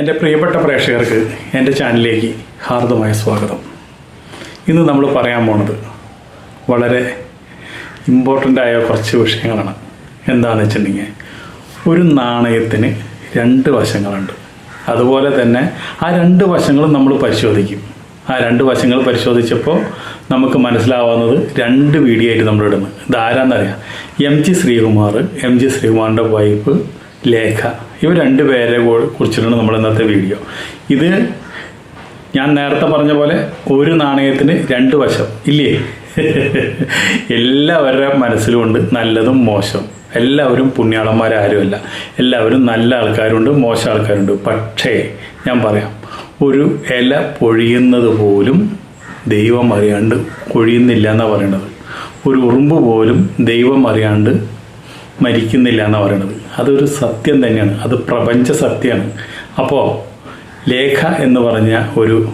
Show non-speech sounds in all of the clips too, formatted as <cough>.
എന്റെ പ്രിയപ്പെട്ട പ്രേക്ഷകർക്ക് എന്റെ ചാനലിലേക്ക് ഹാർദമായ സ്വാഗതം. ഇന്ന് നമ്മൾ പറയാൻ പോണത് വളരെ ഇമ്പോർട്ടന്റ് ആയ കുറച്ച് വിഷയങ്ങളാണ്. എന്താണെന്ന് വെച്ചിട്ടുണ്ടെങ്കിൽ ഒരു നാണയത്തിന് രണ്ട് വശങ്ങളുണ്ട്. അതുപോലെ തന്നെ ആ രണ്ട് വശങ്ങളും നമ്മൾ പരിശോധിക്കും. ആ രണ്ട് വശങ്ങൾ പരിശോധിച്ചപ്പോൾ നമുക്ക് മനസ്സിലാവുന്നത് രണ്ട് വീഡിയോ ആയിട്ട് നമ്മൾ ഇടുന്നു. ഇത് ആരാന്നറിയാം M G Sreekumar M G ശ്രീകുമാറിന്റെ wife Lekha. ഇവർ രണ്ട് പേരെ കുറിച്ചിട്ടാണ് നമ്മൾ ഇന്നത്തെ വീഡിയോ. ഇത് ഞാൻ നേരത്തെ പറഞ്ഞ പോലെ ഒരു നാണയത്തിന് രണ്ട് വശം. ഇല്ലേ? എല്ലാവരുടെ മനസ്സിലുമുണ്ട് നല്ലതും മോശം. എല്ലാവരും പുണ്യാളന്മാരാരുമല്ല. എല്ലാവരും നല്ല ആൾക്കാരുണ്ട് മോശം ആൾക്കാരുണ്ട്. പക്ഷേ ഞാൻ പറയാം ഒരു ഇല പൊഴിയുന്നത് പോലും ദൈവം അറിയാണ്ട് കൊഴിയുന്നില്ല എന്നാണ് പറയണത്. ഒരു ഉറുമ്പ് പോലും ദൈവം അറിയാണ്ട് മരിക്കുന്നില്ല എന്നാണ് പറയണത്. അതൊരു സത്യം തന്നെയാണ്. അത് പ്രപഞ്ച സത്യമാണ് അപ്പോൾ ലേഖ എന്ന് പറഞ്ഞ ഒരു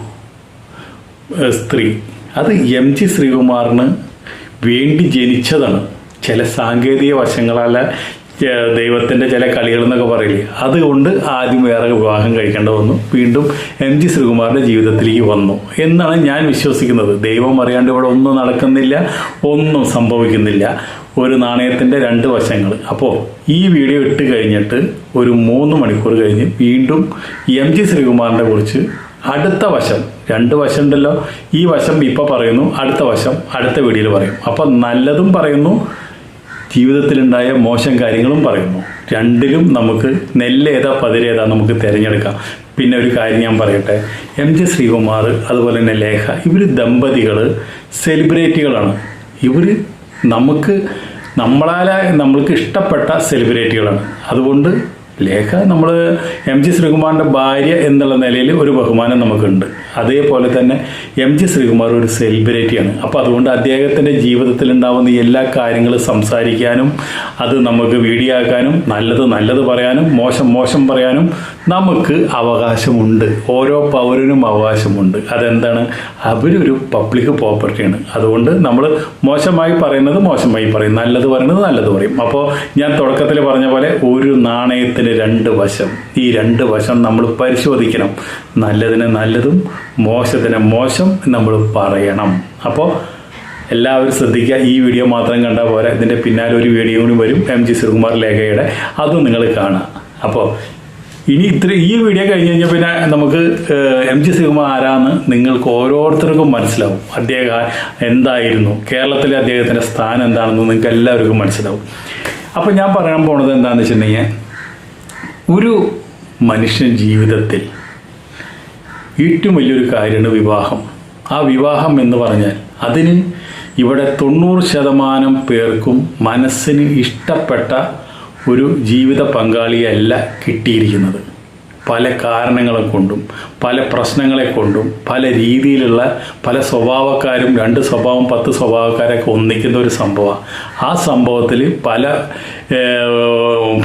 സ്ത്രീ അത് എം ജി ശ്രീകുമാറിന് വേണ്ടി ജനിച്ചതാണ്. ചില സാങ്കേതിക വശങ്ങളാല ഏഹ്, ദൈവത്തിന്റെ ചില കളികൾ എന്നൊക്കെ പറയില്ലേ? അതുകൊണ്ട് ആദ്യം വേറെ വിവാഹം കഴിക്കേണ്ട വന്നു. വീണ്ടും എം ജി ശ്രീകുമാറിന്റെ ജീവിതത്തിലേക്ക് വന്നു. എന്നാണ് ഞാൻ വിശ്വസിക്കുന്നത്. ദൈവം അറിയാണ്ട് ഇവിടെ ഒന്നും നടക്കുന്നില്ല ഒന്നും സംഭവിക്കുന്നില്ല. ഒരു നാണയത്തിന്റെ രണ്ട് വശങ്ങൾ. അപ്പോൾ ഈ വീഡിയോ ഇട്ട് കഴിഞ്ഞിട്ട് ഒരു മൂന്ന് മണിക്കൂർ കഴിഞ്ഞ് വീണ്ടും എം ജി ശ്രീകുമാറിനെ കുറിച്ച് അടുത്ത വശം രണ്ട് വശം ഉണ്ടല്ലോ. ഈ വശം ഇപ്പോൾ പറയുന്നു അടുത്ത വശം അടുത്ത വീഡിയോയിൽ പറയും. അപ്പം നല്ലതും പറയുന്നു ജീവിതത്തിലുണ്ടായ മോശം കാര്യങ്ങളും പറയുന്നു. രണ്ടിലും നമുക്ക് നെല്ലേതാ പതിരേതാ നമുക്ക് തിരഞ്ഞെടുക്കാം. പിന്നെ ഒരു കാര്യം ഞാൻ പറയട്ടെ എം ജെ ശ്രീകുമാർ അതുപോലെ തന്നെ ലേഖ ഇവർ ദമ്പതികൾ സെലിബ്രിറ്റികളാണ്. ഇവർ നമുക്ക് നമ്മളാല നമ്മൾക്ക് ഇഷ്ടപ്പെട്ട സെലിബ്രിറ്റികളാണ്. അതുകൊണ്ട് ലേഖ നമ്മൾ എം ജി ശ്രീകുമാറിന്റെ ഭാര്യ എന്നുള്ള നിലയിൽ ഒരു ബഹുമാനം നമുക്കുണ്ട്. അതേപോലെ തന്നെ എം ജി ശ്രീകുമാർ ഒരു സെലിബ്രിറ്റിയാണ്. അപ്പോൾ അതുകൊണ്ട് അദ്ദേഹത്തിന്റെ ജീവിതത്തിൽ ഉണ്ടാവുന്ന എല്ലാ കാര്യങ്ങളും സംസാരിക്കാനും അത് നമുക്ക് വീഡിയോ ആക്കാനും നല്ലത് നല്ലത് പറയാനും മോശം മോശം പറയാനും നമുക്ക് അവകാശമുണ്ട്. ഓരോ പൗരനും അവകാശമുണ്ട്. അതെന്താണ്? അവരൊരു പബ്ലിക് പ്രോപ്പർട്ടിയാണ് അതുകൊണ്ട് നമ്മൾ മോശമായി പറയുന്നത് മോശമായി പറയും. നല്ലത് പറയുന്നത് നല്ലത് പറയും. അപ്പോൾ ഞാൻ തുടക്കത്തിൽ പറഞ്ഞ പോലെ ഒരു നാണയത്തിന് രണ്ട് വശം. ഈ രണ്ട് വശം നമ്മൾ പരിശോധിക്കണം. നല്ലതിന് നല്ലതും മോശത്തിന് മോശം നമ്മൾ പറയണം. അപ്പോൾ എല്ലാവരും ശ്രദ്ധിക്കുക. ഈ വീഡിയോ മാത്രം കണ്ടാൽ പോരാ. ഇതിന്റെ പിന്നാലെ ഒരു വീഡിയോ കൂടി വരും. എം ജി ശ്രീകുമാർ ലേഖയുടെ. അതും നിങ്ങൾ കാണാം അപ്പോൾ ഇനി ഇത്ര ഈ വീഡിയോ കഴിഞ്ഞ് കഴിഞ്ഞാൽ പിന്നെ നമുക്ക് എം ജി ശ്രീകുമാർ ആരാന്ന് നിങ്ങൾക്ക് ഓരോരുത്തർക്കും മനസ്സിലാവും. അദ്ദേഹം എന്തായിരുന്നു? കേരളത്തിലെ അദ്ദേഹത്തിന്റെ സ്ഥാനം എന്താണെന്ന് നിങ്ങൾക്ക് എല്ലാവർക്കും മനസ്സിലാവും. അപ്പോൾ ഞാൻ പറയാൻ പോണത് എന്താണെന്ന് വെച്ചിട്ടുണ്ടെങ്കിൽ ഒരു മനുഷ്യൻ ജീവിതത്തിൽ ഏറ്റവും വലിയൊരു കാര്യമാണ് വിവാഹം. ആ വിവാഹം എന്ന് പറഞ്ഞാൽ അതിന് ഇവിടെ തൊണ്ണൂറ് ശതമാനം പേർക്കും മനസ്സിന് ഇഷ്ടപ്പെട്ട ഒരു ജീവിത പങ്കാളിയല്ല കിട്ടിയിരിക്കുന്നത്. പല കാരണങ്ങളെ കൊണ്ടും പല പ്രശ്നങ്ങളെ കൊണ്ടും പല രീതിയിലുള്ള പല സ്വഭാവക്കാരും രണ്ട് സ്വഭാവം പത്ത് സ്വഭാവക്കാരൊക്കെ ഒന്നിക്കുന്ന ഒരു സംഭവമാണ്. ആ സംഭവത്തിൽ പല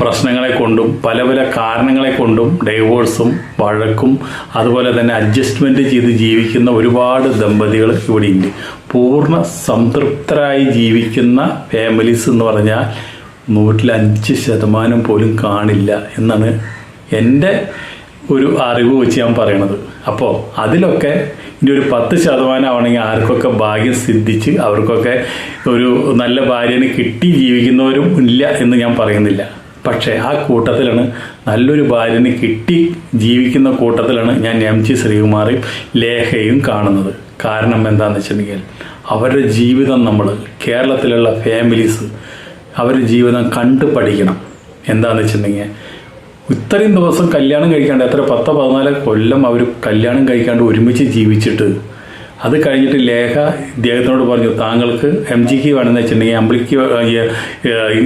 പ്രശ്നങ്ങളെ കൊണ്ടും പല പല കാരണങ്ങളെ കൊണ്ടും ഡൈവോഴ്സും വഴക്കും അതുപോലെ തന്നെ അഡ്ജസ്റ്റ്മെന്റ് ചെയ്ത് ജീവിക്കുന്ന ഒരുപാട് ദമ്പതികൾ ഇവിടെയുണ്ട്. പൂർണ സംതൃപ്തരായി ജീവിക്കുന്ന ഫാമിലീസ് എന്ന് പറഞ്ഞാൽ നൂറ്റിൽ അഞ്ച് ശതമാനം പോലും കാണില്ല എന്നാണ് എന്റെ ഒരു അറിവ് വെച്ച് ഞാൻ പറയണത്. അപ്പോൾ അതിലൊക്കെ ഇനി ഒരു പത്ത് ശതമാനം ആവണമെങ്കിൽ ആർക്കൊക്കെ ഭാഗ്യം സിദ്ധിച്ച് അവർക്കൊക്കെ ഒരു നല്ല ഭാര്യനെ കിട്ടി ജീവിക്കുന്നവരും ഇല്ല എന്ന് ഞാൻ പറയുന്നില്ല. പക്ഷേ ആ കൂട്ടത്തിലാണ് നല്ലൊരു ഭാര്യനെ കിട്ടി ജീവിക്കുന്ന കൂട്ടത്തിലാണ് ഞാൻ എം ജി ശ്രീകുമാറും ലേഖയും കാണുന്നത്. കാരണം എന്താണെന്ന് വെച്ചിട്ടുണ്ടെങ്കിൽ അവരുടെ ജീവിതം നമ്മൾ കേരളത്തിലുള്ള ഫാമിലീസ് അവരുടെ ജീവിതം കണ്ട് പഠിക്കണം. എന്താണെന്ന് വെച്ചിട്ടുണ്ടെങ്കിൽ ഇത്രയും ദിവസം കല്യാണം കഴിക്കാണ്ട് എത്ര പത്തോ പതിനാല് കൊല്ലം അവർ കല്യാണം കഴിക്കാണ്ട് ഒരുമിച്ച് ജീവിച്ചിട്ട് അത് കഴിഞ്ഞിട്ട് ലേഖ ഇദ്ദേഹത്തിനോട് പറഞ്ഞു താങ്കൾക്ക് എം ജിക്ക് വേണമെന്ന് വെച്ചിട്ടുണ്ടെങ്കിൽ അമ്പിളിക്ക്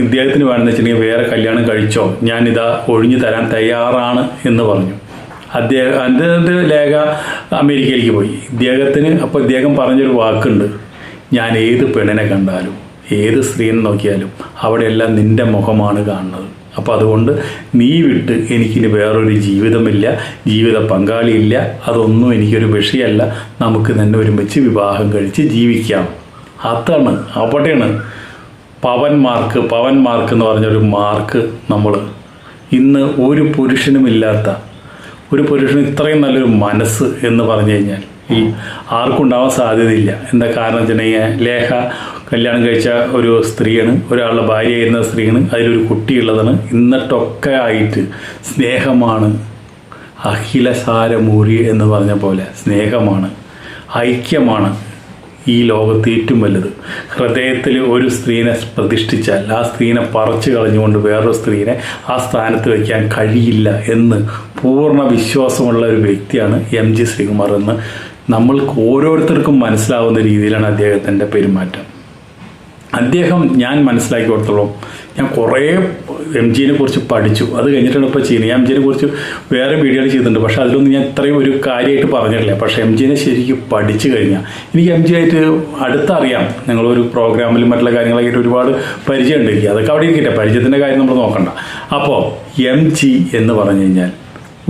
ഇദ്ദേഹത്തിന് വേണമെന്ന് വെച്ചിട്ടുണ്ടെങ്കിൽ വേറെ കല്യാണം കഴിച്ചോ? ഞാനിതാ ഒഴിഞ്ഞു തരാൻ തയ്യാറാണ് എന്ന് പറഞ്ഞു. അദ്ദേഹം അതിന്റെ ലേഖ അമേരിക്കയിലേക്ക് പോയി. ഇദ്ദേഹത്തിന് അപ്പോൾ ഇദ്ദേഹം പറഞ്ഞൊരു വാക്കുണ്ട് ഞാൻ ഏത് പെണ്ണിനെ കണ്ടാലും ഏത് സ്ത്രീനെ നോക്കിയാലും അവിടെയെല്ലാം നിന്റെ മുഖമാണ് കാണുന്നത്. അപ്പോൾ അതുകൊണ്ട് നീ വിട്ട് എനിക്കിനി വേറൊരു ജീവിതമില്ല ജീവിത പങ്കാളിയില്ല അതൊന്നും എനിക്കൊരു വിഷയമല്ല. നമുക്ക് തന്നെ ഒരുമിച്ച് വിവാഹം കഴിച്ച് ജീവിക്കാം. അതാണ് അവിടെയാണ് പവൻമാർക്ക് പവൻമാർക്ക് പവൻ മാർക്ക് എന്ന് പറഞ്ഞൊരു മാർക്ക് നമ്മൾ ഇന്ന് ഒരു പുരുഷനുമില്ലാത്ത ഒരു പുരുഷന് ഇത്രയും നല്ലൊരു മനസ്സ് എന്ന് പറഞ്ഞു കഴിഞ്ഞാൽ ഈ ആർക്കും ഉണ്ടാവാൻ സാധ്യതയില്ല. എന്താ കാരണം വെച്ചിട്ടുണ്ടെങ്കിൽ ലേഖ കല്യാണം കഴിച്ച ഒരു സ്ത്രീയാണ് ഒരാളുടെ ഭാര്യയായിരുന്ന സ്ത്രീയാണ് അതിലൊരു കുട്ടിയുള്ളതാണ്. ഇന്നിട്ടൊക്കെ ആയിട്ട് സ്നേഹമാണ്. അഖിലസാരമൂരി എന്ന് പറഞ്ഞ പോലെ സ്നേഹമാണ് ഐക്യമാണ് ഈ ലോകത്ത് ഏറ്റവും വലുത്. ഹൃദയത്തിൽ ഒരു സ്ത്രീനെ പ്രതിഷ്ഠിച്ചാൽ ആ സ്ത്രീനെ പറിച്ചു കളഞ്ഞുകൊണ്ട് വേറൊരു സ്ത്രീനെ ആ സ്ഥാനത്ത് വയ്ക്കാൻ കഴിയില്ല എന്ന് പൂർണ വിശ്വാസമുള്ള ഒരു വ്യക്തിയാണ് എം ജി ശ്രീകുമാർ എന്ന് നമ്മൾക്ക് ഓരോരുത്തർക്കും മനസ്സിലാവുന്ന രീതിയിലാണ് അദ്ദേഹത്തിന്റെ പെരുമാറ്റം. അദ്ദേഹം ഞാൻ മനസ്സിലാക്കി കൊടുത്തോളം ഞാൻ കുറേ എം ജിനെ കുറിച്ച് പഠിച്ചു. അത് കഴിഞ്ഞിട്ടാണ് ഇപ്പോൾ ചെയ്യുന്നത്. ഞാൻ എം ജിനെ കുറിച്ച് വേറെ വീഡിയോകൾ ചെയ്തിട്ടുണ്ട്. പക്ഷേ അതിലൊന്നും ഞാൻ ഇത്രയും ഒരു കാര്യമായിട്ട് പറഞ്ഞിട്ടില്ല. പക്ഷേ എം ജിനെ ശരിക്കും പഠിച്ചു കഴിഞ്ഞാൽ എനിക്ക് എം ജി ആയിട്ട് അടുത്തറിയാം. ഞങ്ങളൊരു പ്രോഗ്രാമിലും മറ്റുള്ള കാര്യങ്ങളായിട്ട് ഒരുപാട് പരിചയമുണ്ട് എനിക്ക് അതൊക്കെ അവിടെ ഇരിക്കട്ടെ. പരിചയത്തിന്റെ കാര്യം നമ്മൾ നോക്കണ്ട. അപ്പോൾ എം ജി എന്ന് പറഞ്ഞു കഴിഞ്ഞാൽ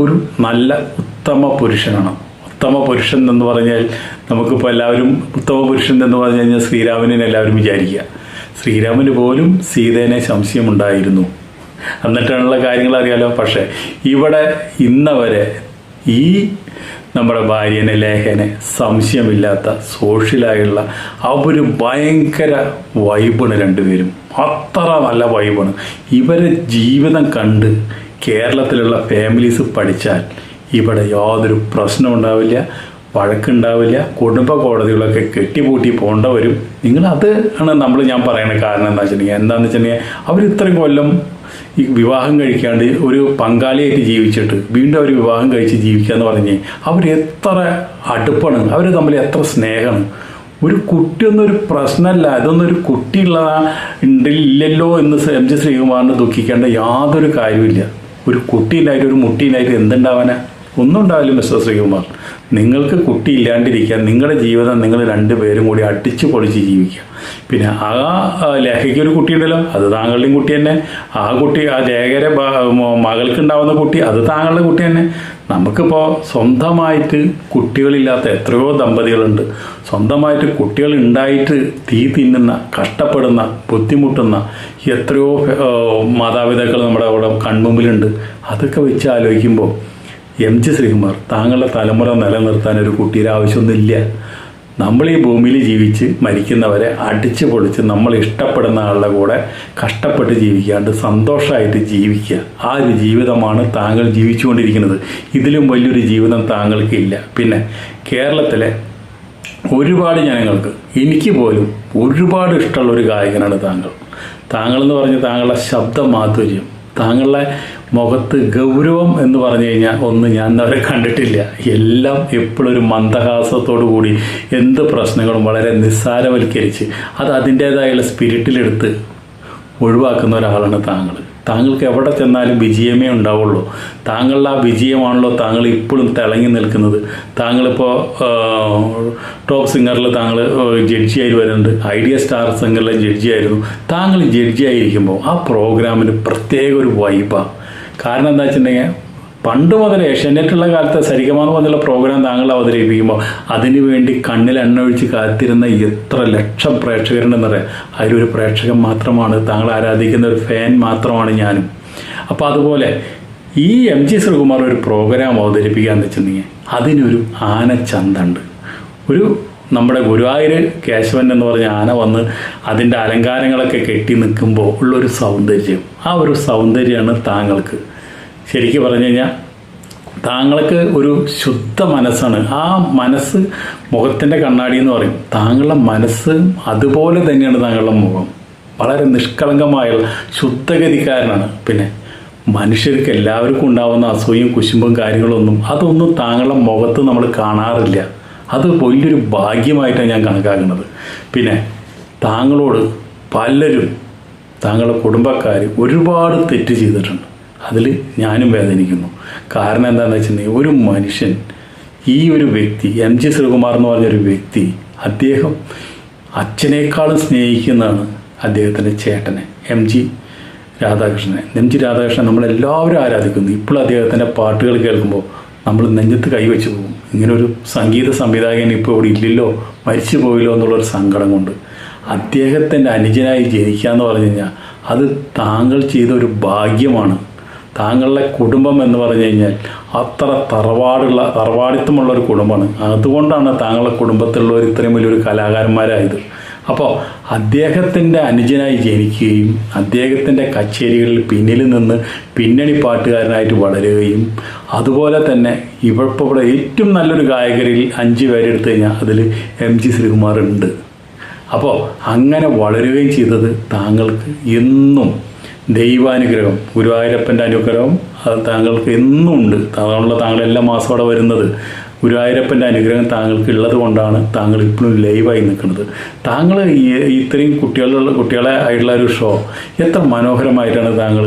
ഒരു നല്ല ഉത്തമ പുരുഷനാണ്. ഉത്തമ പുരുഷൻ എന്ന് പറഞ്ഞാൽ നമുക്കിപ്പോൾ എല്ലാവരും ഉത്തമ പുരുഷൻ എന്ന് പറഞ്ഞു കഴിഞ്ഞാൽ ശ്രീരാമനെ എല്ലാവരും വിചാരിക്കുക. ശ്രീരാമന് പോലും സീതേനെ സംശയമുണ്ടായിരുന്നു. എന്നിട്ടാണുള്ള കാര്യങ്ങൾ അറിയാലോ? പക്ഷേ ഇവിടെ ഇന്നവരെ ഈ നമ്മുടെ ഭാര്യനെ ലേഖനെ സംശയമില്ലാത്ത സോഷ്യലായുള്ള ഒരു ഭയങ്കര വൈബാണ് രണ്ടുപേരും. അത്ര നല്ല വൈബാണ്. ഇവരെ ജീവിതം കണ്ട് കേരളത്തിലുള്ള ഫാമിലീസ് പഠിച്ചാൽ ഇവിടെ യാതൊരു പ്രശ്നം ഉണ്ടാവില്ല. വഴക്കുണ്ടാവില്ല. കുടുംബ കോടതികളൊക്കെ കെട്ടിപൂട്ടി പോകേണ്ട വരും നിങ്ങൾ അത് ആണ് നമ്മൾ ഞാൻ പറയുന്ന കാരണം എന്താ വെച്ചിട്ടുണ്ടെങ്കിൽ എന്താണെന്ന് വെച്ചിട്ടുണ്ടെങ്കിൽ അവർ ഇത്രയും കൊല്ലം ഈ വിവാഹം കഴിക്കാണ്ട് ഒരു പങ്കാളിയായിട്ട് ജീവിച്ചിട്ട് വീണ്ടും അവർ വിവാഹം കഴിച്ച് ജീവിക്കുക എന്ന് പറഞ്ഞ് അവർ എത്ര അടുപ്പാണ് അവർ തമ്മിൽ എത്ര സ്നേഹമാണ്. ഒരു കുട്ടിയൊന്നും ഒരു പ്രശ്നമല്ല. അതൊന്നും ഒരു കുട്ടിയുള്ള ഉണ്ടില്ലല്ലോ എന്ന് എം ജി ശ്രീകുമാറിന് ദുഃഖിക്കേണ്ട യാതൊരു കാര്യമില്ല ഒരു കുട്ടിയിലായിട്ട് ഒരു മുട്ടിയിലായിട്ട് എന്തുണ്ടാവാനാ? ഒന്നും ഉണ്ടാവില്ല മിസ്റ്റർ ശ്രീകുമാർ നിങ്ങൾക്ക് കുട്ടി ഇല്ലാണ്ടിരിക്കാൻ നിങ്ങളുടെ ജീവിതം നിങ്ങൾ രണ്ടുപേരും കൂടി അടിച്ചു പൊളിച്ച് ജീവിക്കുക. പിന്നെ ആ ലേഖയ്ക്ക് ഒരു കുട്ടിയുണ്ടല്ലോ അത് താങ്കളുടെയും കുട്ടി തന്നെ. ആ കുട്ടി ആ ലേഖരെ മകൾക്ക് ഉണ്ടാവുന്ന കുട്ടി അത് താങ്കളുടെ കുട്ടി തന്നെ. നമുക്കിപ്പോൾ സ്വന്തമായിട്ട് കുട്ടികളില്ലാത്ത എത്രയോ ദമ്പതികളുണ്ട്. സ്വന്തമായിട്ട് കുട്ടികൾ ഉണ്ടായിട്ട് തീ തിന്നുന്ന കഷ്ടപ്പെടുന്ന ബുദ്ധിമുട്ടുന്ന എത്രയോ മാതാപിതാക്കൾ നമ്മുടെ അവിടെ കൺമുമ്പിലുണ്ട്. അതൊക്കെ വെച്ച് ആലോചിക്കുമ്പോൾ എം ജി ശ്രീകുമാർ താങ്കളുടെ തലമുറ നിലനിർത്താൻ ഒരു കുട്ടിയുടെ ആവശ്യമൊന്നുമില്ല. നമ്മൾ ഈ ഭൂമിയിൽ ജീവിച്ച് മരിക്കുന്നവരെ അടിച്ചു പൊളിച്ച് നമ്മൾ ഇഷ്ടപ്പെടുന്ന ആളുടെ കൂടെ കഷ്ടപ്പെട്ട് ജീവിക്കാണ്ട് സന്തോഷമായിട്ട് ജീവിക്കുക. ആ ഒരു ജീവിതമാണ് താങ്കൾ ജീവിച്ചുകൊണ്ടിരിക്കുന്നത്. ഇതിലും വലിയൊരു ജീവിതം താങ്കൾക്കില്ല. പിന്നെ കേരളത്തിലെ ഒരുപാട് ജനങ്ങൾക്ക് എനിക്ക് പോലും ഒരുപാട് ഇഷ്ടമുള്ള ഒരു ഗായകനാണ് താങ്കൾ. എന്ന് പറഞ്ഞ് താങ്കളുടെ ശബ്ദ മാധുര്യം താങ്കളുടെ മുഖത്ത് ഗൗരവം എന്ന് പറഞ്ഞു കഴിഞ്ഞാൽ ഒന്നും ഞാൻ അവരെ കണ്ടിട്ടില്ല. എല്ലാം എപ്പോഴും ഒരു മന്ദഹാസത്തോടു കൂടി എന്ത് പ്രശ്നങ്ങളും വളരെ നിസ്സാരവൽക്കരിച്ച് അത് അതിന്റേതായുള്ള സ്പിരിറ്റിലെടുത്ത് ഒഴിവാക്കുന്ന ഒരാളാണ് താങ്കൾ. താങ്കൾക്ക് എവിടെ ചെന്നാലും വിജയമേ ഉണ്ടാവുള്ളൂ. താങ്കളുടെ ആ വിജയമാണല്ലോ താങ്കൾ ഇപ്പോഴും തിളങ്ങി നിൽക്കുന്നത്. താങ്കളിപ്പോൾ ടോപ്പ് സിംഗറിൽ താങ്കൾ ജഡ്ജിയായി വരുന്നുണ്ട്. ഐഡിയ സ്റ്റാർ സിംഗറിലെ ജഡ്ജിയായിരുന്നു. താങ്കൾ ജഡ്ജിയായിരിക്കുമ്പോൾ ആ പ്രോഗ്രാമിന് പ്രത്യേക ഒരു വൈബാണ് കാരണം എന്താ വെച്ചിട്ടുണ്ടെങ്കിൽ പണ്ട് മുതൽ ഏഷ്യാനെറ്റുള്ള കാലത്ത് സരികമാന്ന് പറഞ്ഞുള്ള പ്രോഗ്രാം താങ്കൾ അവതരിപ്പിക്കുമ്പോൾ അതിനു വേണ്ടി കണ്ണിൽ എണ്ണ ഒഴിച്ച് കാത്തിരുന്ന എത്ര ലക്ഷം പ്രേക്ഷകരുണ്ടെന്നറിയാം അതിലൊരു പ്രേക്ഷകൻ മാത്രമാണ് താങ്കൾ ആരാധിക്കുന്ന ഒരു ഫാൻ മാത്രമാണ് ഞാനും. അപ്പോൾ അതുപോലെ ഈ എം ജി ശ്രീകുമാർ ഒരു പ്രോഗ്രാം അവതരിപ്പിക്കാന്ന് വെച്ചിട്ടുണ്ടെങ്കിൽ അതിനൊരു ആനച്ചന്തണ്ട് ഒരു നമ്മുടെ ഗുരുവായൂർ കേശവൻ എന്ന് പറഞ്ഞ ആന വന്ന് അതിന്റെ അലങ്കാരങ്ങളൊക്കെ കെട്ടി നിൽക്കുമ്പോൾ ഉള്ളൊരു സൗന്ദര്യം. ആ ഒരു സൗന്ദര്യമാണ് താങ്കൾക്ക്. ശരിക്കും പറഞ്ഞു കഴിഞ്ഞാൽ താങ്കൾക്ക് ഒരു ശുദ്ധ മനസ്സാണ്. ആ മനസ്സ് മുഖത്തിന്റെ കണ്ണാടി എന്ന് പറയും. താങ്കളുടെ മനസ്സ് അതുപോലെ തന്നെയാണ് താങ്കളുടെ മുഖം. വളരെ നിഷ്കളങ്കമായ ശുദ്ധഗതിക്കാരനാണ്. പിന്നെ മനുഷ്യർക്ക് എല്ലാവർക്കും ഉണ്ടാവുന്ന അസൂയും കുശുമ്പും കാര്യങ്ങളൊന്നും അതൊന്നും താങ്കളുടെ മുഖത്ത് നമ്മൾ കാണാറില്ല. അത് വലിയൊരു ഭാഗ്യമായിട്ടാണ് ഞാൻ കണക്കാക്കുന്നത്. പിന്നെ താങ്കളോട് പലരും താങ്കളുടെ കുടുംബക്കാർ ഒരുപാട് തെറ്റ് ചെയ്തിട്ടുണ്ട്. അതിൽ ഞാനും വേദനിക്കുന്നു. കാരണം എന്താണെന്ന് വെച്ചിട്ടുണ്ടെങ്കിൽ ഒരു മനുഷ്യൻ ഈ ഒരു വ്യക്തി എം ജി ശ്രീകുമാർ എന്ന് പറഞ്ഞൊരു വ്യക്തി അദ്ദേഹം അച്ഛനേക്കാളും സ്നേഹിക്കുന്നതാണ് അദ്ദേഹത്തിന്റെ ചേട്ടനെ എം ജി രാധാകൃഷ്ണനെ. എം ജി രാധാകൃഷ്ണൻ നമ്മളെല്ലാവരും ആരാധിക്കുന്നു. ഇപ്പോൾ അദ്ദേഹത്തിന്റെ പാട്ടുകൾ കേൾക്കുമ്പോൾ നമ്മൾ നെഞ്ചത്ത് കൈവച്ച് പോകും. ഇങ്ങനൊരു സംഗീത സംവിധായകൻ ഇപ്പോൾ ഇവിടെ ഇല്ലല്ലോ മരിച്ചു പോയില്ലോ എന്നുള്ളൊരു സങ്കടം കൊണ്ട്. അദ്ദേഹത്തിന്റെ അനുജനായി ജനിക്കുക എന്ന് പറഞ്ഞു കഴിഞ്ഞാൽ അത് താങ്കൾ ചെയ്ത ഒരു ഭാഗ്യമാണ്. താങ്കളുടെ കുടുംബം എന്ന് പറഞ്ഞു കഴിഞ്ഞാൽ അത്ര തറവാടുള്ള തറവാടിത്തമുള്ള ഒരു കുടുംബമാണ്. അതുകൊണ്ടാണ് താങ്കളുടെ കുടുംബത്തിലുള്ളവർ ഇത്രയും വലിയൊരു കലാകാരന്മാരായത്. അപ്പോൾ അദ്ദേഹത്തിന്റെ അനുജനായി ജനിക്കുകയും അദ്ദേഹത്തിന്റെ കച്ചേരികളിൽ പിന്നിൽ നിന്ന് പിന്നണി പാട്ടുകാരനായിട്ട് വളരുകയും അതുപോലെ തന്നെ ഇപ്പോൾ ഇവിടെ ഏറ്റവും നല്ലൊരു ഗായകരിൽ അഞ്ച് പേരെടുത്തു കഴിഞ്ഞാൽ അതിൽ എം ജി ശ്രീകുമാർ ഉണ്ട് അപ്പോൾ അങ്ങനെ വളരുകയും ചെയ്തത് താങ്കൾക്ക് എന്നും ദൈവാനുഗ്രഹം. ഗുരുവായൂരപ്പന്റെ അനുഗ്രഹം അത് താങ്കൾക്ക് എന്നും ഉണ്ട്. താങ്കളുള്ള താങ്കൾ എല്ലാ മാസവും അവിടെ വരുന്നത്. ഗുരുവായൂരപ്പന്റെ അനുഗ്രഹം താങ്കൾക്ക് ഉള്ളത് കൊണ്ടാണ് താങ്കൾ ഇപ്പോഴും ലൈവായി നിൽക്കുന്നത്. താങ്കൾ ഇത്രയും കുട്ടികളുള്ള കുട്ടികളെ ആയിട്ടുള്ള ഒരു ഷോ എത്ര മനോഹരമായിട്ടാണ് താങ്കൾ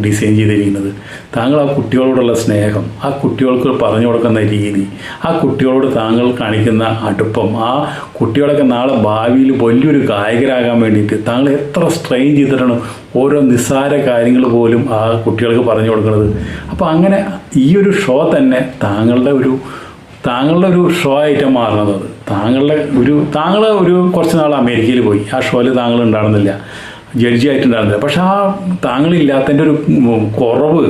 ഡിസൈൻ ചെയ്തിരിക്കുന്നത്. താങ്കൾ ആ കുട്ടികളോടുള്ള സ്നേഹം ആ കുട്ടികൾക്ക് പറഞ്ഞു കൊടുക്കുന്ന രീതി ആ കുട്ടികളോട് താങ്കൾ കാണിക്കുന്ന അടുപ്പം ആ കുട്ടികളൊക്കെ നാളെ ഭാവിയിൽ വലിയൊരു ഗായകരാകാൻ വേണ്ടിയിട്ട് താങ്കൾ എത്ര സ്ട്രെയിൻ ചെയ്തിട്ടാണ് ഓരോ നിസ്സാര കാര്യങ്ങൾ പോലും ആ കുട്ടികൾക്ക് പറഞ്ഞു കൊടുക്കുന്നത്. അപ്പോൾ അങ്ങനെ ഈ ഒരു ഷോ തന്നെ താങ്കളുടെ ഒരു താങ്കളുടെ ഒരു ഷോ ആയിട്ടാണ് മാറുന്നത്. താങ്കളുടെ ഒരു താങ്കൾ ഒരു കുറച്ച് നാൾ അമേരിക്കയിൽ പോയി. ആ ഷോയിൽ താങ്കൾ ഉണ്ടായിരുന്നില്ല. ജഡ്ജി ആയിട്ടുണ്ടായിരുന്നില്ല പക്ഷെ ആ താങ്കളില്ലാത്തതിന്റെ ഒരു കുറവ്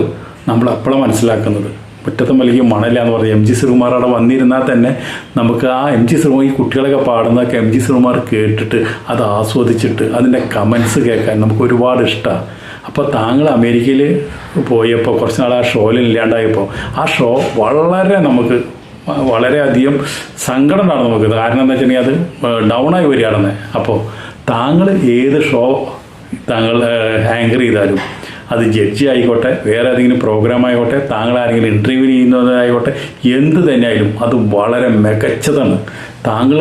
നമ്മൾ അപ്പോഴാണ് മനസ്സിലാക്കുന്നത്. മുറ്റത്തും വലിയ മണല എന്ന് പറഞ്ഞാൽ എം ജി ശ്രീകുമാർ അവിടെ വന്നിരുന്നാൽ തന്നെ നമുക്ക് ആ എം ജി ശ്രീകുമാർ ഈ കുട്ടികളൊക്കെ പാടുന്നതൊക്കെ എം ജി ശ്രീകുമാർ കേട്ടിട്ട് അത് ആസ്വദിച്ചിട്ട് അതിന്റെ കമൻസ് കേൾക്കാൻ നമുക്ക് ഒരുപാട് ഇഷ്ടമാണ് അപ്പോൾ താങ്കൾ അമേരിക്കയിൽ പോയപ്പോൾ കുറച്ച് നാൾ ആ ഷോയിൽ ഇല്ലാണ്ടായപ്പോൾ ആ ഷോ വളരെ നമുക്ക് വളരെയധികം സങ്കടം ഉണ്ടാണ് നമുക്ക്. കാരണം എന്താ വെച്ചിട്ടുണ്ടെങ്കിൽ അത് ഡൗൺ ആയി വരികയാണെന്ന്. അപ്പോൾ താങ്കൾ ഏത് ഷോ താങ്കൾ ഹാങ്കർ ചെയ്താലും അത് ജഡ്ജി ആയിക്കോട്ടെ വേറെ ഏതെങ്കിലും പ്രോഗ്രാം ആയിക്കോട്ടെ താങ്കൾ ആരെങ്കിലും ഇന്റർവ്യൂ ചെയ്യുന്നതായിക്കോട്ടെ എന്ത് തന്നെയായാലും അത് വളരെ മികച്ചതാണ്. താങ്കൾ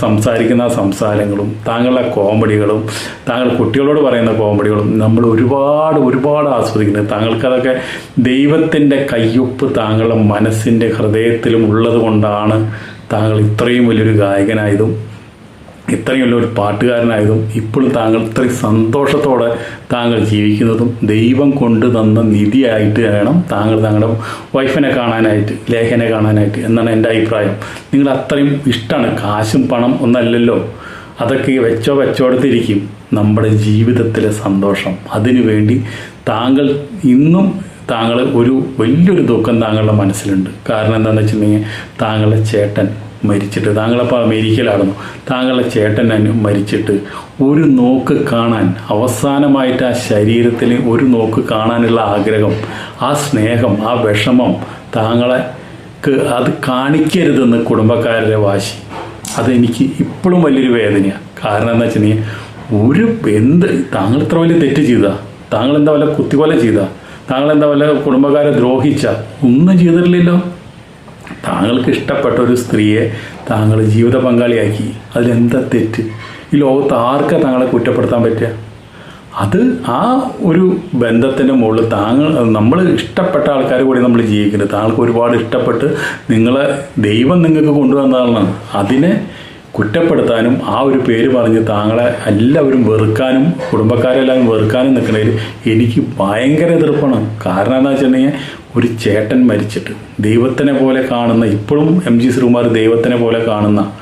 സംസാരിക്കുന്ന സംസാരങ്ങളും താങ്കളുടെ കോമഡികളും താങ്കൾ കുട്ടികളോട് പറയുന്ന കോമഡികളും നമ്മൾ ഒരുപാട് ഒരുപാട് ആസ്വദിക്കുന്നത് താങ്കൾക്കതൊക്കെ ദൈവത്തിന്റെ കയ്യൊപ്പ് താങ്കളുടെ മനസ്സിന്റെ ഹൃദയത്തിലും ഉള്ളത് കൊണ്ടാണ് താങ്കൾ ഇത്രയും വലിയൊരു ഗായകനായതും. ഇത്രയും ഒരു പാട്ടുകാരനായതും ഇപ്പോഴും താങ്കൾ ഇത്രയും സന്തോഷത്തോടെ താങ്കൾ ജീവിക്കുന്നതും ദൈവം കൊണ്ട് തന്ന നിധിയായിട്ട് വേണം താങ്കൾ താങ്കളുടെ വൈഫിനെ കാണാനായിട്ട് ലേഖനെ കാണാനായിട്ട് എന്നാണ് എന്റെ അഭിപ്രായം. നിങ്ങൾ അത്രയും ഇഷ്ടമാണ്. കാശും പണം ഒന്നല്ലല്ലോ. അതൊക്കെ വെച്ചോ വെച്ചോടത്തിരിക്കും നമ്മുടെ ജീവിതത്തിലെ സന്തോഷം. അതിനു വേണ്ടി താങ്കൾ ഇന്നും താങ്കൾ ഒരു വലിയൊരു ദുഃഖം താങ്കളുടെ മനസ്സിലുണ്ട്. കാരണം എന്താണെന്ന് വെച്ചിട്ടുണ്ടെങ്കിൽ താങ്കളുടെ ചേട്ടൻ മരിച്ചിട്ട്. താങ്കളപ്പോൾ അമേരിക്കയിലായിരുന്നു താങ്കളുടെ ചേട്ടൻ മരിച്ചിട്ട് ഒരു നോക്ക് കാണാൻ അവസാനമായിട്ട് ആ ശരീരത്തിൽ ഒരു നോക്ക് കാണാനുള്ള ആഗ്രഹം ആ സ്നേഹം ആ വിഷമം താങ്കളെ അത് കാണിക്കരുതെന്ന് കുടുംബക്കാരുടെ വാശി. അതെനിക്ക് ഇപ്പോഴും വലിയൊരു വേദനയാണ് കാരണം എന്താ വെച്ചിട്ടുണ്ടെങ്കിൽ ഒരു എന്ത് താങ്കൾ ഇത്ര വലിയ തെറ്റ് ചെയ്താ? താങ്കൾ എന്താ വല്ല കുത്തിക്കൊല ചെയ്താ? താങ്കൾ എന്താ വല്ല കുടുംബക്കാരെ ദ്രോഹിച്ച? ഒന്നും ചെയ്തിട്ടില്ലല്ലോ. താങ്കൾക്ക് ഇഷ്ടപ്പെട്ട ഒരു സ്ത്രീയെ താങ്കൾ ജീവിത പങ്കാളിയാക്കി. അതിലെന്താ തെറ്റ്? ഈ ലോകത്ത് ആർക്കാ താങ്കളെ കുറ്റപ്പെടുത്താൻ പറ്റുക? അത് ആ ഒരു ബന്ധത്തിന്റെ മുകളിൽ താങ്കൾ നമ്മൾ ഇഷ്ടപ്പെട്ട ആൾക്കാർ കൂടി നമ്മൾ ജീവിക്കുന്നത് താങ്കൾക്ക് ഒരുപാട് ഇഷ്ടപ്പെട്ട് നിങ്ങളെ ദൈവം നിങ്ങൾക്ക് കൊണ്ടുവന്നതാണ് അതിനെ കുറ്റപ്പെടുത്താനും ആ ഒരു പേര് പറഞ്ഞ് താങ്കളെ എല്ലാവരും വെറുക്കാനും കുടുംബക്കാരെല്ലാവരും വെറുക്കാനും നിൽക്കണതിൽ എനിക്ക് ഭയങ്കര എതിർപ്പാണ്. കാരണം എന്താ വെച്ചിട്ടുണ്ടെങ്കിൽ ഒരു ചേട്ടൻ മരിച്ചിട്ട്. ദൈവത്തിനെ പോലെ കാണുന്ന ഇപ്പോഴും എം ജി ശ്രീകുമാർ ദൈവത്തിനെ പോലെ കാണുന്ന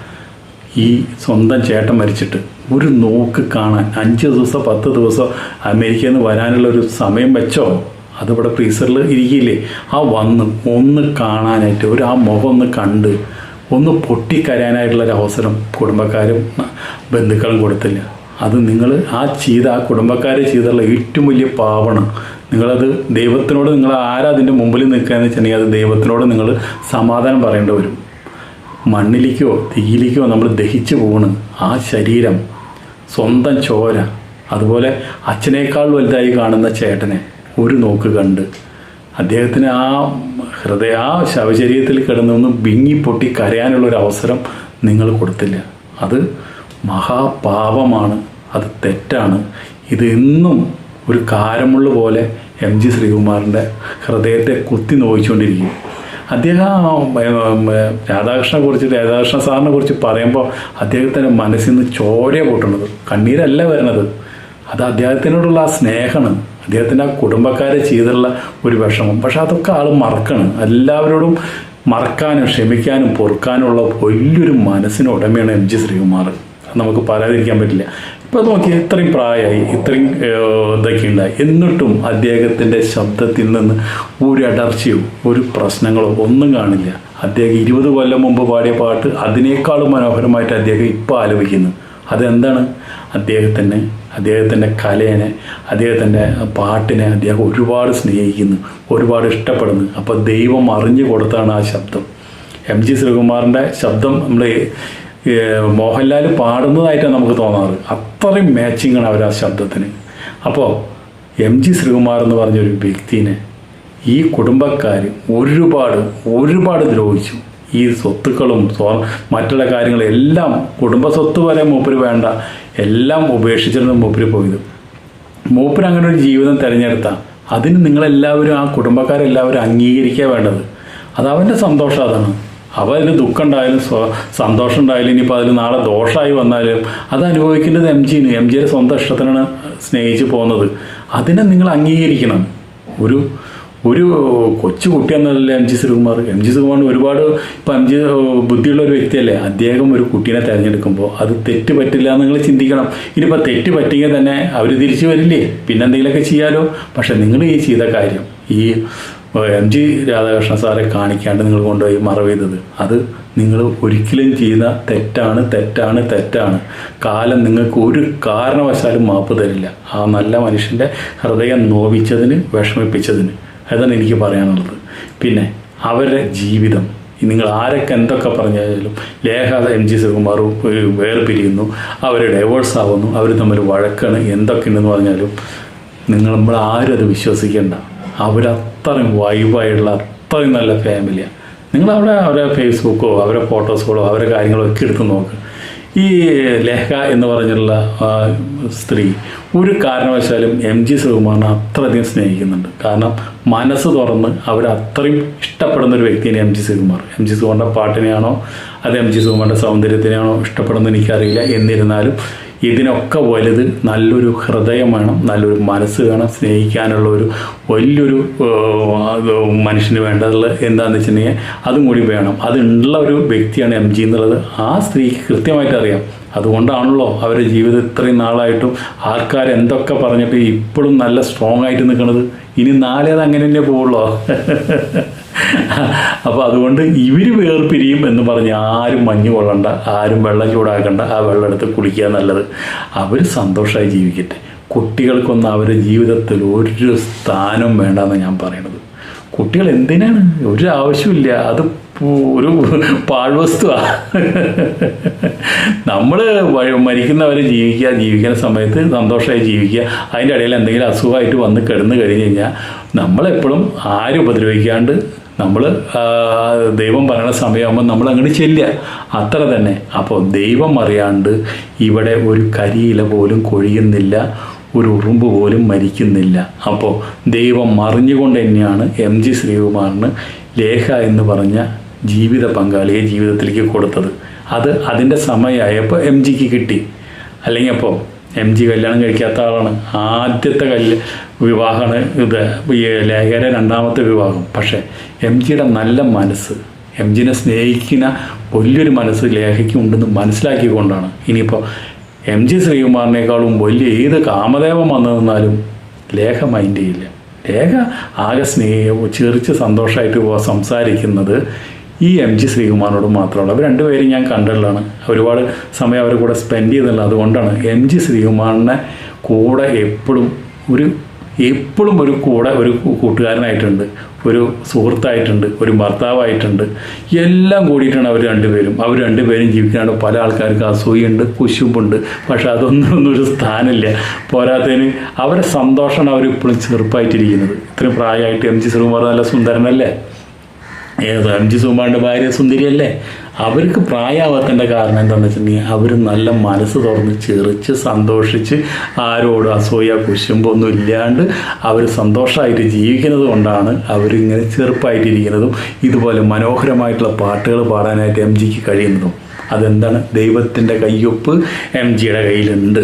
ഈ സ്വന്തം ചേട്ടൻ മരിച്ചിട്ട് ഒരു നോക്ക് കാണാൻ അഞ്ച് ദിവസം പത്ത് ദിവസം അമേരിക്കയിൽ നിന്ന് വരാനുള്ള ഒരു സമയം വെച്ചോ? അതിവിടെ ഫ്രീസറിൽ ഇരിക്കില്ലേ? ആ വന്ന് ഒന്ന് കാണാനായിട്ട് ഒരു ആ മുഖം ഒന്ന് കണ്ട് ഒന്ന് പൊട്ടിക്കരയാനായിട്ടുള്ള ഒരു അവസരം കുടുംബക്കാരും ബന്ധുക്കളും കൊടുത്തില്ല. അത് നിങ്ങൾ ആ ചെയ്ത ആ കുടുംബക്കാരെ ചെയ്തുള്ള ഏറ്റവും വലിയ പാവണം നിങ്ങളത് ദൈവത്തിനോട് നിങ്ങൾ ആരാ അതിന്റെ മുമ്പിൽ നിൽക്കുകയെന്ന് വെച്ചിട്ടുണ്ടെങ്കിൽ അത് ദൈവത്തിനോട് നിങ്ങൾ സമാധാനം പറയേണ്ടി വരും. മണ്ണിലേക്കോ തീയിലേക്കോ നമ്മൾ ദഹിച്ചു പോകണം ആ ശരീരം സ്വന്തം ചോര അതുപോലെ അച്ഛനേക്കാൾ വലുതായി കാണുന്ന ചേട്ടനെ ഒരു നോക്ക് കണ്ട് അദ്ദേഹത്തിന് ആ ഹൃദയ ആ ശവശരീരത്തിൽ കിടന്നൊന്ന് കരയാനുള്ള ഒരു അവസരം നിങ്ങൾ കൊടുത്തില്ല. അത് മഹാപാപമാണ്. അത് തെറ്റാണ്. ഇത് ഒരു കാരമുള്ള പോലെ എം ജി ശ്രീകുമാറിന്റെ ഹൃദയത്തെ കുത്തി നോവിച്ചുകൊണ്ടിരിക്കും. അദ്ദേഹം രാധാകൃഷ്ണനെ കുറിച്ച് രാധാകൃഷ്ണ സാറിനെ കുറിച്ച് പറയുമ്പോൾ അദ്ദേഹത്തിന്റെ മനസ്സിൽ നിന്ന് ചോര പൊട്ടുന്നത് കണ്ണീരല്ല വരണത് അത് അദ്ദേഹത്തിനോടുള്ള ആ സ്നേഹമാണ്. അദ്ദേഹത്തിന്റെ ആ കുടുംബക്കാരെ ചെയ്തുള്ള ഒരു വിഷമം. പക്ഷെ അതൊക്കെ ആൾ മറക്കണം. എല്ലാവരോടും മറക്കാനും ക്ഷമിക്കാനും പൊറുക്കാനുമുള്ള വലിയൊരു മനസ്സിന് ഉടമയാണ് എം ജി ശ്രീകുമാർ. നമുക്ക് പറയാതിരിക്കാൻ പറ്റില്ല. ഇപ്പൊ നോക്കി ഇത്രയും പ്രായമായി ഇത്രയും ഇതൊക്കെ ഉണ്ടായി എന്നിട്ടും അദ്ദേഹത്തിന്റെ ശബ്ദത്തിൽ നിന്ന് ഒരു അടർച്ചയോ ഒരു പ്രശ്നങ്ങളോ ഒന്നും കാണില്ല. അദ്ദേഹം ഇരുപത് കൊല്ലം മുമ്പ് പാടിയ പാട്ട് അതിനേക്കാളും മനോഹരമായിട്ട് അദ്ദേഹം ഇപ്പോൾ ആലോചിക്കുന്നു അതെന്താണ്? അദ്ദേഹത്തിന് അദ്ദേഹത്തിന്റെ കലേനെ അദ്ദേഹത്തിന്റെ പാട്ടിനെ അദ്ദേഹം ഒരുപാട് സ്നേഹിക്കുന്നു ഒരുപാട് ഇഷ്ടപ്പെടുന്നു. അപ്പോൾ ദൈവം അറിഞ്ഞു കൊടുത്താണ് ആ ശബ്ദം. എം ജി ശ്രീകുമാറിന്റെ ശബ്ദം നമ്മൾ മോഹൻലാൽ പാടുന്നതായിട്ടാണ് നമുക്ക് തോന്നാറ്. അത്രയും മാച്ചിങ്ങാണ് അവർ ആ ശബ്ദത്തിന്. അപ്പോൾ എം ജി ശ്രീകുമാർ എന്ന് പറഞ്ഞൊരു വ്യക്തിനെ ഈ കുടുംബക്കാർ ഒരുപാട് ഒരുപാട് ദ്രോഹിച്ചു. ഈ സ്വത്തുക്കളും സ്വ മറ്റുള്ള കാര്യങ്ങളും എല്ലാം കുടുംബ സ്വത്ത് വരെ മൂപ്പര് വേണ്ട എല്ലാം ഉപേക്ഷിച്ചിരുന്ന മൂപ്പര് പോയത്. മൂപ്പര് അങ്ങനെ ഒരു ജീവിതം തിരഞ്ഞെടുത്ത. അതിന് നിങ്ങളെല്ലാവരും ആ കുടുംബക്കാരെല്ലാവരും അംഗീകരിക്കുക വേണ്ടത്. അത് അവന്റെ സന്തോഷം അതാണ്. അവ അതിൽ ദുഃഖം ഉണ്ടായാലും സന്തോഷം ഉണ്ടായാലും ഇനിയിപ്പോൾ അതിൽ നാളെ ദോഷമായി വന്നാലും അത് അനുഭവിക്കേണ്ടത് എം ജിന് എം ജിയുടെ സ്വന്തം ഇഷ്ടത്തിനാണ് സ്നേഹിച്ച് പോകുന്നത്. അതിനെ നിങ്ങൾ അംഗീകരിക്കണം. ഒരു ഒരു കൊച്ചു കുട്ടിയെന്നല്ലേ M G Sreekumar M G ശ്രീകുമാറിന് ഒരുപാട് ഇപ്പം എം ജി ബുദ്ധിയുള്ള ഒരു വ്യക്തിയല്ലേ. അദ്ദേഹം ഒരു കുട്ടീനെ തിരഞ്ഞെടുക്കുമ്പോൾ അത് തെറ്റ് പറ്റില്ല എന്ന് നിങ്ങൾ ചിന്തിക്കണം. ഇനിയിപ്പോൾ തെറ്റ് പറ്റിയെങ്കിൽ തന്നെ അവർ തിരിച്ചു വരില്ലേ? പിന്നെ എന്തെങ്കിലുമൊക്കെ ചെയ്യാലോ? പക്ഷേ നിങ്ങൾ ഈ ചെയ്ത കാര്യം ഈ എം ജി രാധാകൃഷ്ണ സാറെ കാണിക്കാണ്ട് നിങ്ങൾ കൊണ്ടുപോയി മറവ് ചെയ്തത്. അത് നിങ്ങൾ ഒരിക്കലും ചെയ്യുന്ന തെറ്റാണ് തെറ്റാണ് തെറ്റാണ്. കാലം നിങ്ങൾക്ക് ഒരു കാരണവശാലും മാപ്പ് തരില്ല. ആ നല്ല മനുഷ്യന്റെ ഹൃദയം നോവിച്ചതിന് വിഷമിപ്പിച്ചതിന്. അതാണ് എനിക്ക് പറയാനുള്ളത്. പിന്നെ അവരുടെ ജീവിതം. നിങ്ങൾ ആരൊക്കെ എന്തൊക്കെ പറഞ്ഞാലും ലേഖ എം ജി ശ്രീകുമാർ വേർപിരിയുന്നു അവർ ഡൈവേഴ്സ് ആവുന്നു അവർ തമ്മിൽ വഴക്കാണ് എന്തൊക്കെ ഉണ്ടെന്ന് പറഞ്ഞാലും നിങ്ങൾ നമ്മൾ ആരും അത് വിശ്വസിക്കേണ്ട. അവരത്രയും വൈബായിട്ടുള്ള അത്രയും നല്ല ഫാമിലിയാണ് നിങ്ങൾ അവിടെ അവരെ ഫേസ്ബുക്കോ അവരെ ഫോട്ടോസുകളോ അവരെ കാര്യങ്ങളോ ഒക്കെ എടുത്ത് നോക്ക്. ഈ ലേഖ എന്ന് പറഞ്ഞുള്ള സ്ത്രീ ഒരു കാരണവശാലും എം ജി ശ്രീകുമാറിനെ അത്രയധികം സ്നേഹിക്കുന്നുണ്ട്. കാരണം മനസ്സ് തുറന്ന് അവർ അത്രയും ഇഷ്ടപ്പെടുന്ന ഒരു വ്യക്തിയാണ് M G Sreekumar M G ശ്രീകുമാറിന്റെ പാട്ടിനെയാണോ അത് എം ജി ശ്രീകുമാറിന്റെ സൗന്ദര്യത്തിനെയാണോ ഇഷ്ടപ്പെടുന്നത് എനിക്കറിയില്ല. എന്നിരുന്നാലും ഇതിനൊക്കെ വലുത് നല്ലൊരു ഹൃദയം വേണം നല്ലൊരു മനസ്സ് വേണം സ്നേഹിക്കാനുള്ള ഒരു വലിയൊരു മനുഷ്യന് വേണ്ടതുള്ള എന്താണെന്ന് വെച്ചിട്ടുണ്ടെങ്കിൽ അതും കൂടി വേണം. അതുള്ള ഒരു വ്യക്തിയാണ് എം ജി എന്നുള്ളത്. ആ സ്ത്രീക്ക് കൃത്യമായിട്ട് അറിയാം. അതുകൊണ്ടാണല്ലോ അവരുടെ ജീവിതം ഇത്രയും നാളായിട്ടും ആൾക്കാർ എന്തൊക്കെ പറഞ്ഞിട്ട് ഇപ്പോഴും നല്ല സ്ട്രോങ് ആയിട്ട് നിൽക്കുന്നത് ഇനി നാളെ അത് അങ്ങനെ തന്നെ പോവുള്ളൂ? <laughs> അപ്പോൾ അതുകൊണ്ട് ഇവർ വേർപിരിയും എന്ന് പറഞ്ഞ് ആരും മഞ്ഞ് കൊള്ളണ്ട ആരും വെള്ളം ചൂടാക്കണ്ട ആ വെള്ളം എടുത്ത് കുളിക്കുക നല്ലത്. അവർ സന്തോഷമായി ജീവിക്കട്ടെ. കുട്ടികൾക്കൊന്നും അവരുടെ ജീവിതത്തിൽ ഒരു സ്ഥാനം വേണ്ടെന്ന് ഞാൻ പറയണത്. കുട്ടികൾ എന്തിനാണ്? ഒരു ആവശ്യമില്ല അത് ഒരു പാഴ്വസ്തുവാണ് നമ്മൾ മരിക്കുന്നവരെ ജീവിക്കുക ജീവിക്കുന്ന സമയത്ത് സന്തോഷമായി ജീവിക്കുക. അതിന്റെ ഇടയിൽ എന്തെങ്കിലും അസുഖമായിട്ട് വന്ന് കിടന്നു കഴിഞ്ഞ് കഴിഞ്ഞാൽ നമ്മളെപ്പോഴും ആരും ഉപദ്രവിക്കാണ്ട് നമ്മൾ ദൈവം പറയുന്ന സമയമാകുമ്പോൾ നമ്മൾ അങ്ങോട്ട് ചെല്ലുക. അത്ര തന്നെ. അപ്പോൾ ദൈവം അറിയാണ്ട് ഇവിടെ ഒരു കരിയില പോലും കൊഴിയുന്നില്ല ഒരു ഉറുമ്പ് പോലും മരിക്കുന്നില്ല. അപ്പോൾ ദൈവം മറിഞ്ഞുകൊണ്ട് തന്നെയാണ് എം ജി ശ്രീകുമാറിന് ലേഖ എന്ന് പറഞ്ഞ ജീവിത പങ്കാളിയെ ജീവിതത്തിലേക്ക് കൊടുത്തത്. അത് അതിന്റെ സമയമായപ്പോൾ എം ജിക്ക് കിട്ടി. അല്ലെങ്കിൽ അപ്പോൾ എം ജി കല്യാണം കഴിക്കാത്ത ആളാണ്. ആദ്യത്തെ കല്യ വിവാഹമാണ് ഇത്. ലേഖയുടെ രണ്ടാമത്തെ വിവാഹം. പക്ഷേ എം ജിയുടെ നല്ല മനസ്സ് എം ജിനെ സ്നേഹിക്കുന്ന വലിയൊരു മനസ്സ് ലേഖയ്ക്ക് ഉണ്ടെന്ന് മനസ്സിലാക്കിക്കൊണ്ടാണ്. ഇനിയിപ്പോൾ എം ജി ശ്രീകുമാറിനേക്കാളും വലിയ ഏത് കാമദേവം വന്നു നിന്നാലും ലേഖ മൈൻഡ് ചെയ്യില്ല. ലേഖ ആകെ സ്നേഹവും ചെറിച്ച് സന്തോഷമായിട്ട് സംസാരിക്കുന്നത് ഈ എം ജി ശ്രീകുമാറിനോട് മാത്രമുള്ളൂ അവർ രണ്ടുപേരും ഞാൻ കണ്ടുള്ളതാണ് ഒരുപാട് സമയം അവരുടെ കൂടെ സ്പെൻഡ് ചെയ്തിട്ടുള്ളത് അതുകൊണ്ടാണ്. എം ജി ശ്രീകുമാറിനെ കൂടെ എപ്പോഴും ഒരു എപ്പോഴും ഒരു കൂടെ ഒരു കൂട്ടുകാരനായിട്ടുണ്ട് ഒരു സുഹൃത്തായിട്ടുണ്ട് ഒരു ഭർത്താവായിട്ടുണ്ട്. എല്ലാം കൂടിയിട്ടാണ് അവർ രണ്ടുപേരും. അവർ രണ്ടുപേരും ജീവിക്കാണ്ട് പല ആൾക്കാർക്ക് അസൂയുണ്ട് കുശുമ്പുണ്ട്. പക്ഷെ അതൊന്നും ഒന്നും ഒരു സ്ഥാനമില്ല. പോരാത്തതിന് അവരെ സന്തോഷമാണ് അവർ ഇപ്പോഴും ചെറുപ്പമായിട്ടിരിക്കുന്നത് ഇത്രയും പ്രായമായിട്ട് എം ജി ശ്രീകുമാർ നല്ല സുന്ദരനല്ലേ? ഏത് എം ജി സുകുമാറിന്റെ ഭാര്യ സുന്ദരിയല്ലേ? അവർക്ക് പ്രായമാവാത്തതിന്റെ കാരണം എന്താണെന്ന് വെച്ചിട്ടുണ്ടെങ്കിൽ അവർ നല്ല മനസ്സ് തുറന്ന് ചിറിച്ച് സന്തോഷിച്ച് ആരോടും അസൂയ കുശുമ്പൊന്നും ഇല്ലാണ്ട് അവർ സന്തോഷമായിട്ട് ജീവിക്കുന്നത് കൊണ്ടാണ് അവരിങ്ങനെ ചെറുപ്പമായിട്ടിരിക്കുന്നതും ഇതുപോലെ മനോഹരമായിട്ടുള്ള പാട്ടുകൾ പാടാനായിട്ട് എം ജിക്ക് കഴിയുന്നതും. അതെന്താണ്? ദൈവത്തിന്റെ കയ്യൊപ്പ് എം ജിയുടെ കയ്യിലുണ്ട്.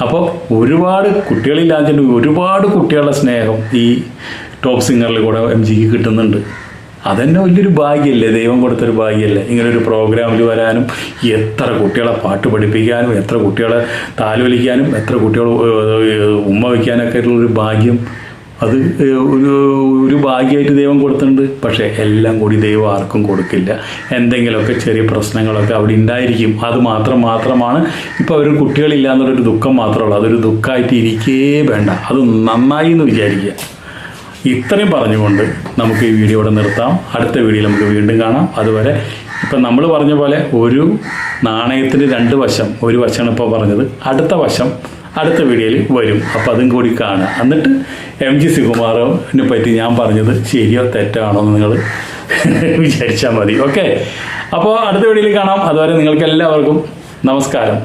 അപ്പോൾ ഒരുപാട് കുട്ടികളില്ലാതെ ഒരുപാട് കുട്ടികളുടെ സ്നേഹം ഈ ടോപ്പ് സിംഗറിൽ കൂടെ എം ജിക്ക് കിട്ടുന്നുണ്ട്. അതന്നെ വലിയൊരു ഭാഗ്യമല്ലേ ദൈവം കൊടുത്തൊരു ഭാഗ്യമല്ലേ ഇങ്ങനെ ഒരു പ്രോഗ്രാമിൽ വരാനും എത്ര കുട്ടികളെ പാട്ട് പഠിപ്പിക്കാനും എത്ര കുട്ടികളെ താലോലിക്കാനും എത്ര കുട്ടികൾ ഉമ്മ വയ്ക്കാനൊക്കെ ഉള്ളൊരു ഭാഗ്യം. അത് ഒരു ഒരു ഭാഗ്യമായിട്ട് ദൈവം കൊടുത്തിട്ടുണ്ട്. പക്ഷേ എല്ലാം കൂടി ദൈവം ആർക്കും കൊടുക്കില്ല. എന്തെങ്കിലുമൊക്കെ ചെറിയ പ്രശ്നങ്ങളൊക്കെ അവിടെ ഉണ്ടായിരിക്കും. അത് മാത്രം മാത്രമാണ് ഇപ്പോൾ അവർ കുട്ടികളില്ല എന്നുള്ളൊരു ദുഃഖം മാത്രമേ ഉള്ളൂ. അതൊരു ദുഃഖമായിട്ട് ഇരിക്കേ വേണ്ട. അത് നന്നായി എന്ന് വിചാരിക്കുക. ഇത്രയും പറഞ്ഞുകൊണ്ട് നമുക്ക് ഈ വീഡിയോ ഇവിടെ നിർത്താം. അടുത്ത വീഡിയോയിൽ നമുക്ക് വീണ്ടും കാണാം. അതുവരെ ഇപ്പം നമ്മൾ പറഞ്ഞ പോലെ ഒരു നാണയത്തിന് രണ്ട് വശം ഒരു വശമാണ് ഇപ്പോൾ പറഞ്ഞത്. അടുത്ത വശം അടുത്ത വീഡിയോയിൽ വരും. അപ്പോൾ അതും കൂടി കാണുക. എന്നിട്ട് എം ജി സുകുമാറിനെ പറ്റി ഞാൻ പറഞ്ഞത് ശരിയോ തെറ്റാണോ എന്ന് നിങ്ങൾ <laughs> വിചാരിച്ചാൽ മതി. ഓക്കെ അപ്പോൾ അടുത്ത വീഡിയോയിൽ കാണാം. അതുവരെ നിങ്ങൾക്ക് എല്ലാവർക്കും നമസ്കാരം.